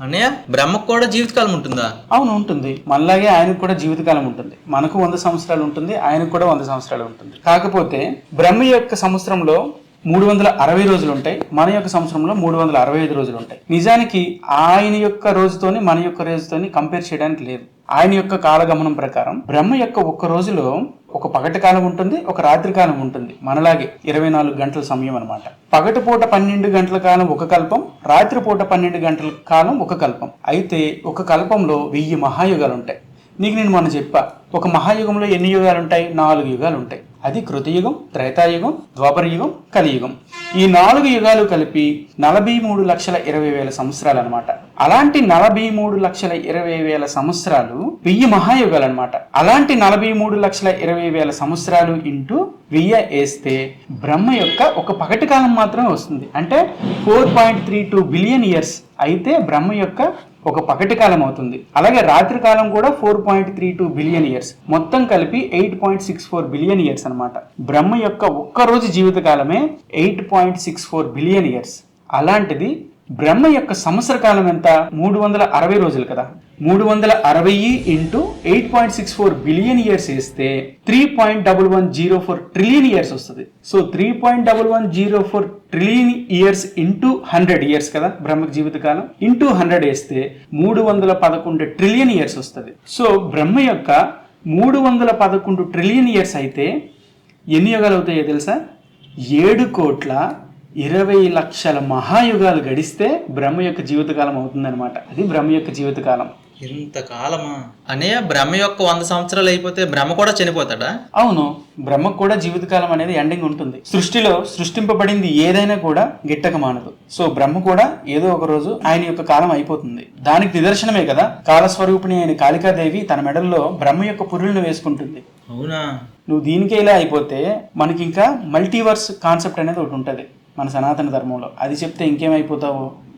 అన్నయ్య బ్రహ్మకు కూడా జీవితకాలం ఉంటుందా? అవును ఉంటుంది. మనలాగే ఆయనకు కూడా జీవితకాలం ఉంటుంది. మనకు వంద సంవత్సరాలు ఉంటుంది ఆయనకు కూడా వంద సంవత్సరాలు ఉంటుంది. కాకపోతే బ్రహ్మ యొక్క సంవత్సరంలో మూడు వందల అరవై రోజులు ఉంటాయి మన యొక్క సంవత్సరంలో మూడు వందల అరవై ఐదు రోజులు ఉంటాయి నిజానికి ఆయన యొక్క రోజుతోని మన యొక్క రోజుతోని కంపేర్ చేయడానికి లేదు. ఆయన యొక్క కాలగమనం ప్రకారం బ్రహ్మ యొక్క ఒక్క రోజులో ఒక పగటి కాలం ఉంటుంది ఒక రాత్రి కాలం ఉంటుంది. మనలాగే ఇరవై నాలుగు గంటల సమయం అనమాట పగటి పూట పన్నెండు గంటల కాలం ఒక కల్పం రాత్రి పూట పన్నెండు గంటల కాలం ఒక కల్పం. అయితే ఒక కల్పంలో వెయ్యి మహాయుగాలు ఉంటాయి. నీకు నేను మొన్న చెప్పా ఒక మహాయుగంలో ఎన్ని యుగాలు ఉంటాయి? నాలుగు యుగాలు ఉంటాయి. అది కృతయుగం త్రేతాయుగం ద్వాపరయుగం కలియుగం. ఈ నాలుగు యుగాలు కలిపి నలభై మూడు లక్షల ఇరవై వేల సంవత్సరాలు అనమాట అలాంటి నలభై మూడు లక్షల ఇరవై వేల సంవత్సరాలు వెయ్యి మహాయుగాలు అనమాట అలాంటి నలభై మూడు లక్షల ఇరవై వేల సంవత్సరాలు ఇంటూ వెయ్యి వేస్తే బ్రహ్మ యొక్క ఒక పగటి కాలం మాత్రమే వస్తుంది. అంటే four point three two billion years అయితే బ్రహ్మ యొక్క ఒక పగటి కాలం అవుతుంది. అలాగే రాత్రి కాలం కూడా four point three two billion years. మొత్తం కలిపి eight point six four billion years అనమాట బ్రహ్మ యొక్క ఒక్క రోజు eight point six four billion years. అలాంటిది బ్రహ్మ యొక్క సంవత్సర కాలం ఎంత? మూడు వందల అరవై రోజులు కదా. మూడు వందల అరవై into eight point six four billion years వేస్తే three point double one zero four trillion years వస్తుంది. So three point double one zero four trillion years into hundred years కదా బ్రహ్మకు జీవితకాలం ఇంటూ హండ్రెడ్ వేస్తే మూడు వందల పదకొండు ట్రిలియన్ ఇయర్స్ వస్తుంది. సో బ్రహ్మ యొక్క మూడు వందల పదకొండు ట్రిలియన్ ఇయర్స్ అయితే ఎన్ని యుగాలు అవుతాయో తెలుసా? ఏడు కోట్ల ఇరవై లక్షల మహాయుగాలు గడిస్తే బ్రహ్మ యొక్క జీవితకాలం అవుతుందన్నమాట. అది బ్రహ్మ యొక్క జీవితకాలం. ఇంత కాలమా? అన్నయ్య బ్రహ్మ యొక్క వంద సంవత్సరాలు అయిపోతే బ్రహ్మ కూడా చనిపోతాడా? అవును బ్రహ్మకు కూడా జీవితకాలం అనేది ఎండింగ్ ఉంటుంది. సృష్టిలో సృష్టింపబడింది ఏదైనా కూడా గిట్టక మానదు. సో బ్రహ్మ కూడా ఏదో ఒక రోజు ఆయన యొక్క కాలం అయిపోతుంది. దానికి నిదర్శనమే కదా కాలస్వరూపిణి అయిన కాళికాదేవి తన మెడల్లో బ్రహ్మ యొక్క పురులను వేసుకుంటుంది. అవునా? నువ్వు దీనికే ఇలా అయిపోతే మనకి ఇంకా మల్టీవర్స్ కాన్సెప్ట్ అనేది ఒకటి ఉంటుంది. మన సనాతన ధర్మంలో. అది చెప్తే ఇంకేమైపోతావు?